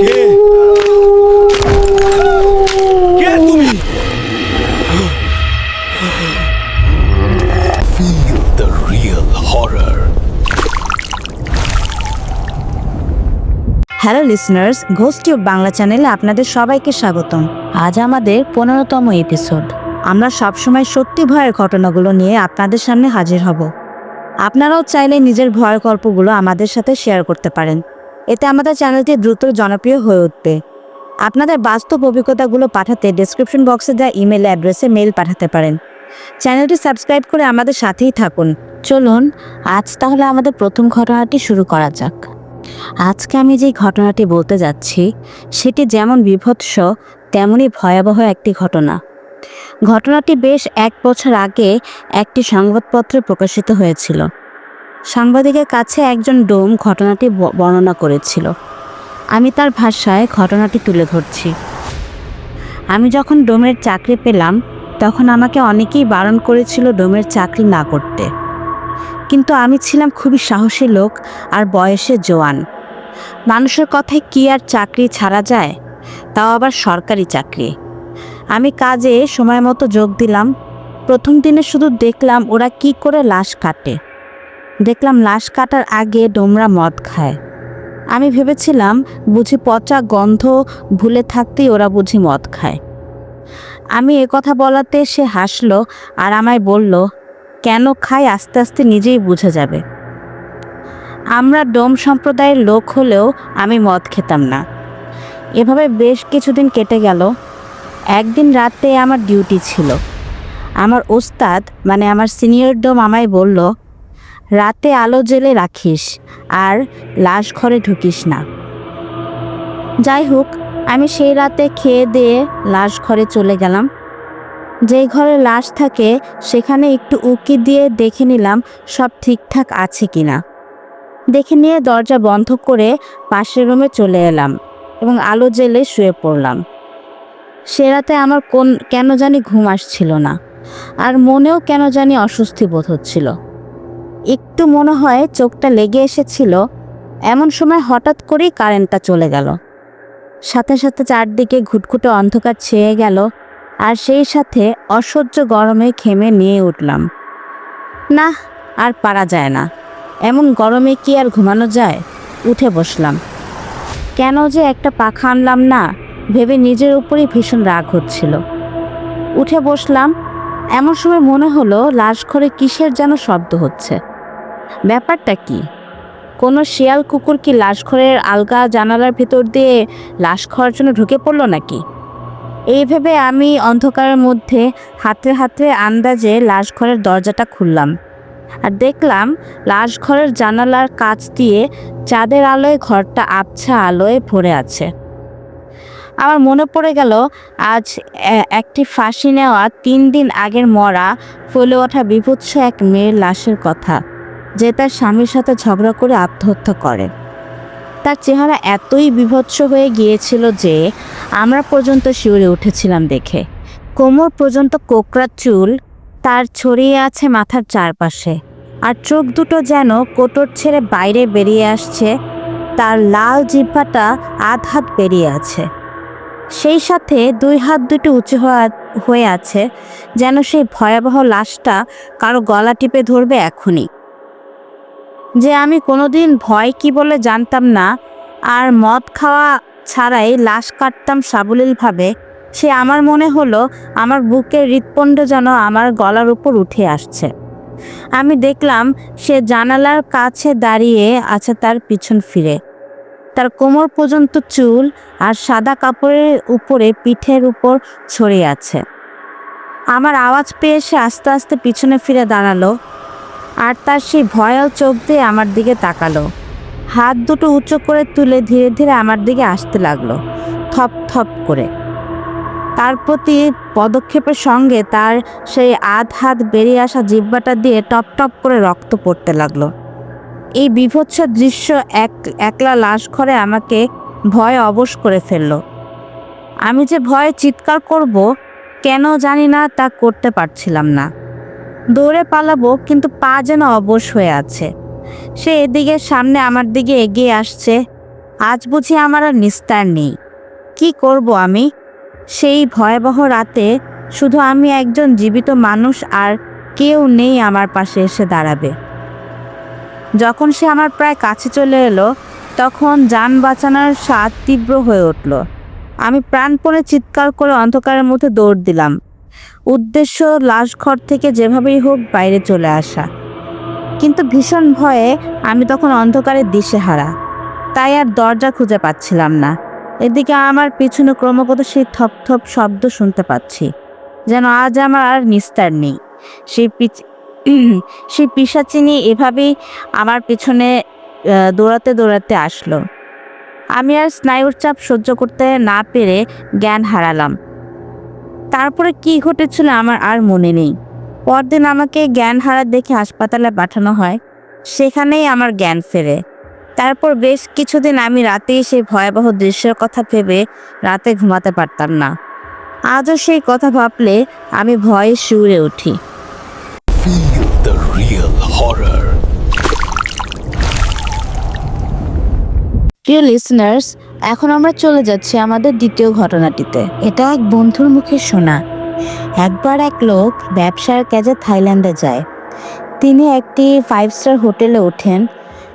কে? কে তুমি? Feel the real horror. Hello listeners tube Bangla চ্যানেলে আপনাদের সবাইকে স্বাগতম। আজ আমাদের পনেরোতম এপিসোড আমরা সবসময় সত্যি ভয়ের ঘটনাগুলো নিয়ে আপনাদের সামনে হাজির হব। আপনারাও চাইলে নিজের ভয়ের গল্পগুলো আমাদের সাথে শেয়ার করতে পারেন। এতে আমাদের চ্যানেলটি দ্রুত জনপ্রিয় হয়ে উঠবে। আপনাদের বাস্তব অভিজ্ঞতাগুলো পাঠাতে ডেসক্রিপশন বক্সে দেওয়া ইমেল অ্যাড্রেসে মেল পাঠাতে পারেন। চ্যানেলটি সাবস্ক্রাইব করে আমাদের সাথেই থাকুন। চলুন, আজ তাহলে আমাদের প্রথম ঘটনাটি শুরু করা যাক। আজকে আমি যে ঘটনাটি বলতে যাচ্ছি, সেটি যেমন বিভৎস তেমনই ভয়াবহ একটি ঘটনা। ঘটনাটি বেশ এক বছর আগে একটি সংবাদপত্রে প্রকাশিত হয়েছিল। সাংবাদিকের কাছে একজন ডোম ঘটনাটি বর্ণনা করেছিল। আমি তার ভাষায় ঘটনাটি তুলে ধরছি। আমি যখন ডোমের চাকরি পেলাম, তখন আমাকে অনেকেই বারণ করেছিল ডোমের চাকরি না করতে। কিন্তু আমি ছিলাম খুবই সাহসী লোক আর বয়সে জোয়ান। মানুষের কথায় কি আর চাকরি ছাড়া যায়, তাও আবার সরকারি চাকরি। আমি কাজে সময় মতো যোগ দিলাম। প্রথম দিনে শুধু দেখলাম ওরা কি করে লাশ কাটে। দেখলাম লাশ কাটার আগে ডোমরা মদ খায়। আমি ভেবেছিলাম বুঝি পচা গন্ধ, ভুলে থাকতেই ওরা বুঝি মদ খায়। আমি এ কথা বলাতে সে হাসলো আর আমায় বলল, কেন খায় আস্তে আস্তে নিজেই বুঝে যাবে। আমরা ডোম সম্প্রদায়ের লোক হলেও আমি মদ খেতাম না। এভাবে বেশ কিছুদিন কেটে গেল। একদিন রাতে আমার ডিউটি ছিল। আমার ওস্তাদ মানে আমার সিনিয়র ডোম আমায় বলল রাতে আলো জেলে রাখিস আর লাশ ঘরে ঢুকিস না। যাই হোক, আমি সেই রাতে খেয়ে দিয়ে লাশ ঘরে চলে গেলাম। যেই ঘরে লাশ থাকে, সেখানে একটু উকি দিয়ে দেখে নিলাম সব ঠিকঠাক আছে কি না দেখে নিয়ে দরজা বন্ধ করে পাশের রুমে চলে এলাম এবং আলো জেলে শুয়ে পড়লাম। সে রাতে আমার কোন, কেন জানি ঘুম আসছিল না। আর মনেও কেন জানি অস্বস্তি বোধ হচ্ছিল। একটু মনে হয় চোখটা লেগে এসেছিল। এমন সময় হঠাৎ করেই কারেন্টটা চলে গেল। সাথে সাথে চারদিকে ঘুটঘুটে অন্ধকার ছেয়ে গেল আর সেই সাথে অসহ্য গরমে ঘেমে নিয়ে উঠলাম। না, আর পারা যায় না। এমন গরমে কি আর ঘুমানো যায়? উঠে বসলাম। কেন যে একটা পাখা আনলাম না, ভেবে নিজের উপরই ভীষণ রাগ হচ্ছিল। উঠে বসলাম। এমন সময় মনে হলো লাশ ঘরে কিসের যেন শব্দ হচ্ছে। ব্যাপারটা কি? কোনো শিয়াল কুকুর কি লাশ ঘরের আলগা জানালার ভেতর দিয়ে লাশ খাওয়ার জন্য ঢুকে পড়ল নাকি? এই ভেবে আমি অন্ধকারের মধ্যে হাতে হাতে আন্দাজে লাশ ঘরের দরজাটা খুললাম আর দেখলাম লাশ ঘরের জানালার কাচ দিয়ে চাঁদের আলোয় ঘরটা আবছা আলোয় ভরে আছে। আমার মনে পড়ে গেল, আজ একটি ফাঁসি নেওয়া তিন দিন আগের মরা, ফুলে ওঠা বিভৎস এক মেয়ের লাশের কথা। যে তার স্বামীর সাথে ঝগড়া করে আত্মহত্যা করে। তার চেহারা এতই বিভৎস হয়ে গিয়েছিল যে আমরা পর্যন্ত শিউরে উঠেছিলাম দেখে। কোমর পর্যন্ত কোকড়া চুল, তার ছড়িয়ে আছে মাথার চারপাশে, আর চোখ দুটো যেন কোটর ছেড়ে বাইরে বেরিয়ে আসছে, তার লাল জিহ্বাটা আধ হাত বেরিয়ে আছে। সেই সাথে দুই হাত দুটো উঁচু হয়ে আছে, যেন সেই ভয়াবহ লাশটা কারও গলা টিপে ধরবে এখনই। যে আমি কোনোদিন ভয় কি বলে জানতাম না, আর মদ খাওয়া ছাড়াই লাশ কাটতাম সাবলীলভাবে, সে আমার মনে হলো আমার বুকের হৃৎপণ্ড যেন আমার গলার উপর উঠে আসছে। আমি দেখলাম সে জানালার কাছে দাঁড়িয়ে আছে তার পিছন ফিরে। তার কোমর পর্যন্ত চুল আর সাদা কাপড়ের উপরে পিঠের উপর ছড়িয়ে আছে। আমার আওয়াজ পেয়ে সে আস্তে আস্তে পিছনে ফিরে দাঁড়াল। আর তার সেই ভয়াল চোখ দিয়ে আমার দিকে তাকালো। হাত দুটো উঁচু করে তুলে ধীরে ধীরে আমার দিকে আসতে লাগল, থপ থপ করে। তার প্রতি পদক্ষেপের সঙ্গে তার সেই আধ হাত বেরিয়ে আসা জিব্বাটা দিয়ে টপ টপ করে রক্ত পড়তে লাগল। এই বিভৎস দৃশ্য এক, একলা লাশ ঘরে আমাকে ভয় অবশ করে ফেলল। আমি যে ভয়ে চিৎকার করব, কেন জানি না তা করতে পারছিলাম না। দৌড়ে পালাবো, কিন্তু পা যেন অবশ হয়ে আছে। সে এদিকে সামনে আমার দিকে এগিয়ে আসছে। আজ বুঝি আমার আর নিস্তার নেই। কি করব আমি? সেই ভয়াবহ রাতে শুধু আমি একজন জীবিত মানুষ আর কেউ নেই আমার পাশে এসে দাঁড়াবে। যখন সে আমার প্রায় কাছে চলে এলো, তখন যান বাঁচানোর স্বাদ তীব্র হয়ে উঠল। আমি প্রাণপণে চিৎকার করে অন্ধকারের মধ্যে দৌড় দিলাম। উদ্দেশ্য লাশ ঘর থেকে যেভাবেই হোক বাইরে চলে আসা। কিন্তু ভীষণ ভয়ে আমি তখন অন্ধকারে দিশেহারা। তাই আর দরজা খুঁজে পাচ্ছিলাম না। এদিকে আমার পিছনে ক্রমাগত সেই থপ থপ শব্দ শুনতে পাচ্ছি, যেন আজ আমার আর নিস্তার নেই। সেই পিচ সেই পিসাচিনি এভাবেই আমার পিছনে দৌড়াতে দৌড়াতে আসলো। আমি আর স্নায়ুর চাপ সহ্য করতে না পেরে জ্ঞান হারালাম। তারপরে কি ঘটেছিল আমার আর মনে নেই। পরদিন আমাকে জ্ঞান হারা দেখে হাসপাতালে পাঠানো হয়। সেখানেই আমার জ্ঞান ফেরে। তারপর বেশ কিছুদিন আমি রাতেই সেই ভয়াবহ দৃশ্যের কথা ভেবে রাতে ঘুমাতে পারতাম না। আজও সেই কথা ভাবলে আমি ভয়ে শিউরে উঠি। প্রিয় লিসনার্স এখন আমরা চলে যাচ্ছি আমাদের দ্বিতীয় ঘটনাটিতে। এটা এক বন্ধুর মুখে শোনা। একবার এক লোক ব্যবসার কাজে থাইল্যান্ডে যায়। তিনি একটি ফাইভ স্টার হোটেলে ওঠেন।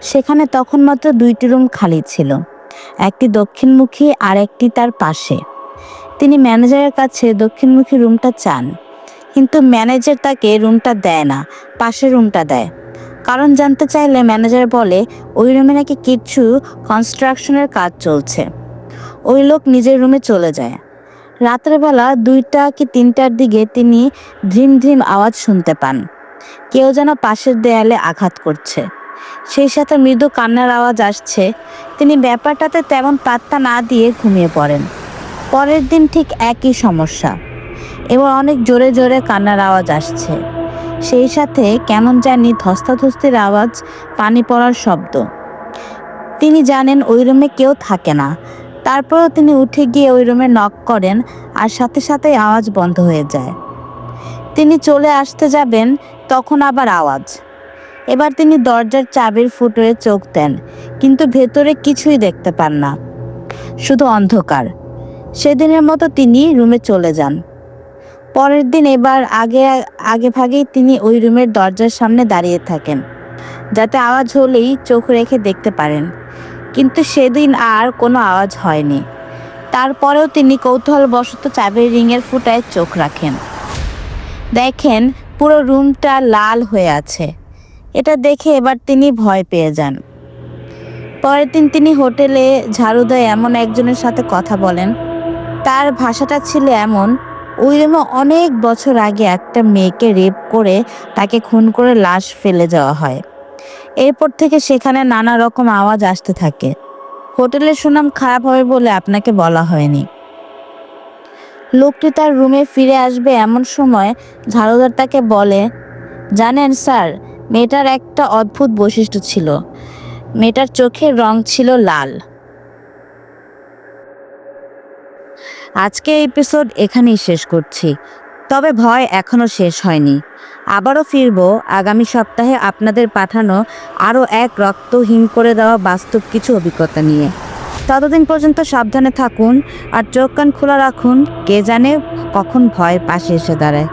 সেখানে তখন মাত্র দুইটি রুম খালি ছিল। একটি দক্ষিণমুখী আর একটি তার পাশে। তিনি ম্যানেজারের কাছে দক্ষিণমুখী রুমটা চান। কিন্তু ম্যানেজার তাকে রুমটা দেয় না, পাশের রুমটা দেয়। কারণ জানতে চাইলে ম্যানেজার বলে, ওই রুমে নাকি কিছু কনস্ট্রাকশনের কাজ চলছে। ওই লোক নিজের রুমে চলে যায়। রাতের বেলা দুইটা কি তিনটার দিকে তিনি ধ্রিম ধ্রিম আওয়াজ শুনতে পান। কেউ যেন পাশের দেয়ালে আঘাত করছে। সেই সাথে মৃদু কান্নার আওয়াজ আসছে। তিনি ব্যাপারটাতে তেমন পাত্তা না দিয়ে ঘুমিয়ে পড়েন। পরের দিন ঠিক একই সমস্যা। এবার অনেক জোরে জোরে কান্নার আওয়াজ আসছে। সেই সাথে কেমন জানি ধস্তাধস্তির আওয়াজ, পানি পড়ার শব্দ। তিনি জানেন ওই রুমে কেউ থাকে না। তারপরেও তিনি উঠে গিয়ে ওই রুমে নক করেন আর সাথে সাথে আওয়াজ বন্ধ হয়ে যায়। তিনি চলে আসতে যাবেন, তখন আবার আওয়াজ। এবার তিনি দরজার চাবির ফুটোয় চোখ দেন, কিন্তু ভেতরে কিছুই দেখতে পান না। শুধু অন্ধকার। সেদিনের মতো তিনি রুমে চলে যান। পরের দিন এবার আগে আগে ভাগেই তিনি ওই রুমের দরজার সামনে দাঁড়িয়ে থাকেন, যাতে আওয়াজ হলেই চোখ রেখে দেখতে পারেন। কিন্তু সেদিন আর কোনো আওয়াজ হয়নি। তারপরেও তিনি কৌতূহলবশত চাবির রিংয়ের ফুটায় চোখ রাখেন। দেখেন পুরো রুমটা লাল হয়ে আছে। এটা দেখে এবার তিনি ভয় পেয়ে যান। পরের দিন তিনি হোটেলে ঝাড়ু দেয় এমন একজনের সাথে কথা বলেন। তার ভাষাটা ছিল এমন ওই রুমে অনেক বছর আগে একটা মেয়েকে রেপ করে তাকে খুন করে লাশ ফেলে যাওয়া হয়। এরপর থেকে সেখানে নানা রকম আওয়াজ আসতে থাকে। হোটেলের সুনাম খারাপ হবে বলে আপনাকে বলা হয়নি। লোকটি তার রুমে ফিরে আসবে এমন সময় ঝাড়ুদার তাকে বলে, জানেন স্যার, মেয়েটার একটা অদ্ভুত বৈশিষ্ট্য ছিল। মেয়েটার চোখের রং ছিল লাল। আজকে এপিসোড এখানেই শেষ করছি। তবে ভয় এখনও শেষ হয়নি। আবারও ফিরব আগামী সপ্তাহে আপনাদের পাঠানো আরও এক রক্তহীন করে দেওয়া বাস্তব কিছু অভিজ্ঞতা নিয়ে। ততদিন পর্যন্ত সাবধানে থাকুন আর চোখ কান খোলা রাখুন, কে জানে কখন ভয় পাশে এসে দাঁড়ায়।